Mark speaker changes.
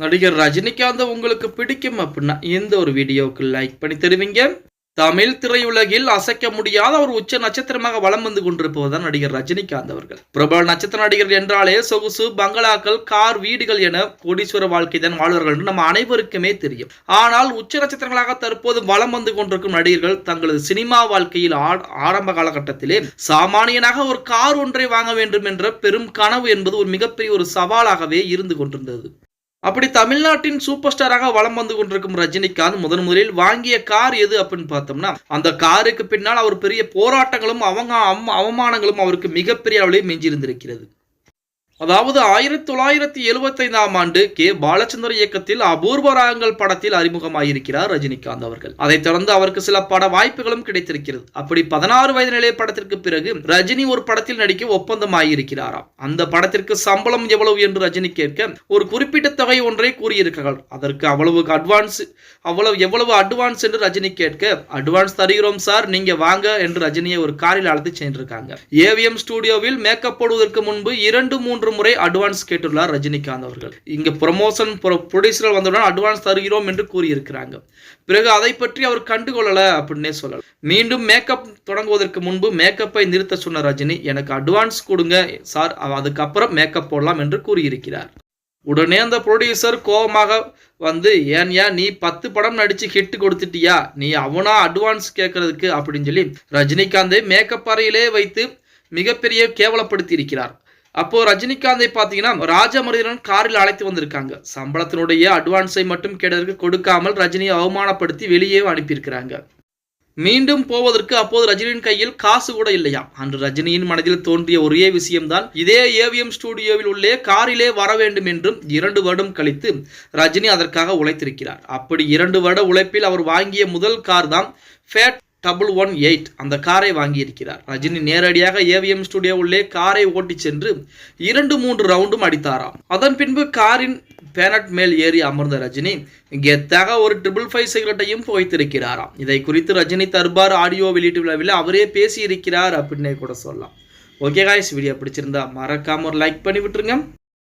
Speaker 1: நடிகர் ரஜினிகாந்த் உங்களுக்கு பிடிக்கும் அப்படின்னா எந்த ஒரு வீடியோவுக்கு லைக் பண்ணி தருவீங்க. தமிழ் திரையுலகில் அசைக்க முடியாத ஒரு உச்ச நட்சத்திரமாக வலம் வந்து கொண்டிருப்பதுதான் நடிகர் ரஜினிகாந்த் அவர்கள். பிரபல நட்சத்திர நடிகர் என்றாலே சொகுசு பங்களாக்கள் கார் வீடுகள் என கோடீஸ்வர வாழ்க்கை தான் வாழ்வார்கள் என்று நம்ம அனைவருக்குமே தெரியும். ஆனால் உச்ச நட்சத்திரங்களாக தற்போது வலம் வந்து கொண்டிருக்கும் நடிகர்கள் தங்களது சினிமா வாழ்க்கையில் ஆரம்ப காலகட்டத்திலே சாமானியனாக ஒரு கார் ஒன்றை வாங்க வேண்டும் என்ற பெரும் கனவு என்பது ஒரு மிகப்பெரிய ஒரு சவாலாகவே இருந்து கொண்டிருந்தது. அப்படி தமிழ்நாட்டின் சூப்பர் ஸ்டாராக வலம் வந்து கொண்டிருக்கும் ரஜினிகாந்த் முதன் முதலில் வாங்கிய கார் எது அப்படின்னு பார்த்தோம்னா அந்த காருக்கு பின்னால் அவர் பெரிய போராட்டங்களும் அவங்க அவமானங்களும் அவருக்கு மிகப்பெரிய அளவில் மிஞ்சியிருந்திருக்கிறது. அதாவது ஆயிரத்தி தொள்ளாயிரத்தி எழுபத்தைந்தாம் ஆண்டு கே. பாலச்சந்திர இயக்கத்தில் அபூர்வ ராகங்கள் படத்தில் அறிமுகமாயிருக்கிறார் ரஜினிகாந்த் அவர்கள். அதைத் தொடர்ந்து அவருக்கு சில பட வாய்ப்புகளும் கிடைத்திருக்கிறது. அப்படி பதினாறு வயது நிலைய படத்திற்கு பிறகு ரஜினி ஒரு படத்தில் நடிக்க ஒப்பந்தமாகியிருக்கிறாராம் அந்த படத்திற்கு சம்பளம் எவ்வளவு என்று ரஜினி கேட்க ஒரு குறிப்பிட்ட தொகை ஒன்றை கூறியிருக்கிறார் அதற்கு அவ்வளவு அட்வான்ஸ் அவ்வளவு எவ்வளவு அட்வான்ஸ் என்று ரஜினி கேட்க அட்வான்ஸ் தருகிறோம் சார் நீங்க வாங்க என்று ரஜினியை ஒரு காரில் அழைத்து சென்றிருக்காங்க. ஏவிஎம் ஸ்டுடியோவில் மேக்கப் போடுவதற்கு முன்பு இரண்டு மூன்று முறை அட்வான்ஸ் கேட்டுள்ளார் ரஜினிகாந்த் அவர்கள். இங்க ப்ரொமோஷன் ப்ரொடியூசர் வந்தவுடன் அட்வான்ஸ் தருகிறோம் என்று கூறியிருக்கிறாங்க. பிறகு அதை பற்றி அவர் கண்டுகொள்ளல அப்படின்னே சொல்லலாம். மீண்டும் மேக்கப் தொடங்குவதற்கு முன்பு மேக்கப்பை நிறுத்த சொன்ன ரஜினி எனக்கு அட்வான்ஸ் கொடுங்க சார் அதுக்கப்புறம் மேக்கப் போடலாம் என்று கூறியிருக்கிறார். உடனே அந்த ப்ரொடியூசர் கோபமாக வந்து ஏன் ஏன் நீ பத்து படம் நடிச்சு ஹிட் கொடுத்துட்டியா? நீ அவனா அட்வான்ஸ் கேட்கறதுக்கு அப்படின்னு சொல்லி ரஜினிகாந்தை மேக்கப் அறையிலே வைத்து மிகப்பெரிய கேவலப்படுத்தி இருக்கிறார் அப்போ ரஜினிகாந்தை பார்த்தீங்கன்னா ராஜமரிதன் காரில் அழைத்து வந்திருக்காங்க. சம்பளத்தினுடைய அட்வான்ஸை மட்டும் கேட்டதற்கு கொடுக்காமல் ரஜினியை அவமானப்படுத்தி வெளியே அனுப்பியிருக்கிறாங்க. மீண்டும் போவதற்கு அப்போது ரஜினியின் கையில் காசு கூட இல்லையா அன்று ரஜினியின் மனதில் தோன்றிய ஒரே விஷயம்தான் இதே ஏவிஎம் ஸ்டுடியோவில் உள்ளே காரிலே வர வேண்டும் என்றும் இரண்டு வருடம் கழித்து ரஜினி அதற்காக உழைத்திருக்கிறார். அப்படி இரண்டு வருட உழைப்பில் அவர் வாங்கிய முதல் கார் தான் ஃபேட் டபுள் ஒன் எயிட் அந்த காரை வாங்கியிருக்கிறார். ரஜினி நேரடியாக ஏவிஎம் ஸ்டுடியோ உள்ளே காரை ஓட்டிச் சென்று இரண்டு மூன்று ரவுண்டும் அடித்தாராம். அதன் பின்பு காரின் பேனட் மேல் ஏறி அமர்ந்த ரஜினி கெத்தாக ஒரு ட்ரிபிள் ஃபைவ் சிகரெட்டையும் புகைத்திருக்கிறாராம் இதை குறித்து ரஜினி தர்பார் ஆடியோ வெளியீட்டு விழாவில் அவரே பேசியிருக்கிறார் அப்படின்னே கூட சொல்லலாம். ஓகே காய்ஸ் வீடியோ பிடிச்சிருந்தா மறக்காம ஒரு லைக் பண்ணி விட்டுருங்க.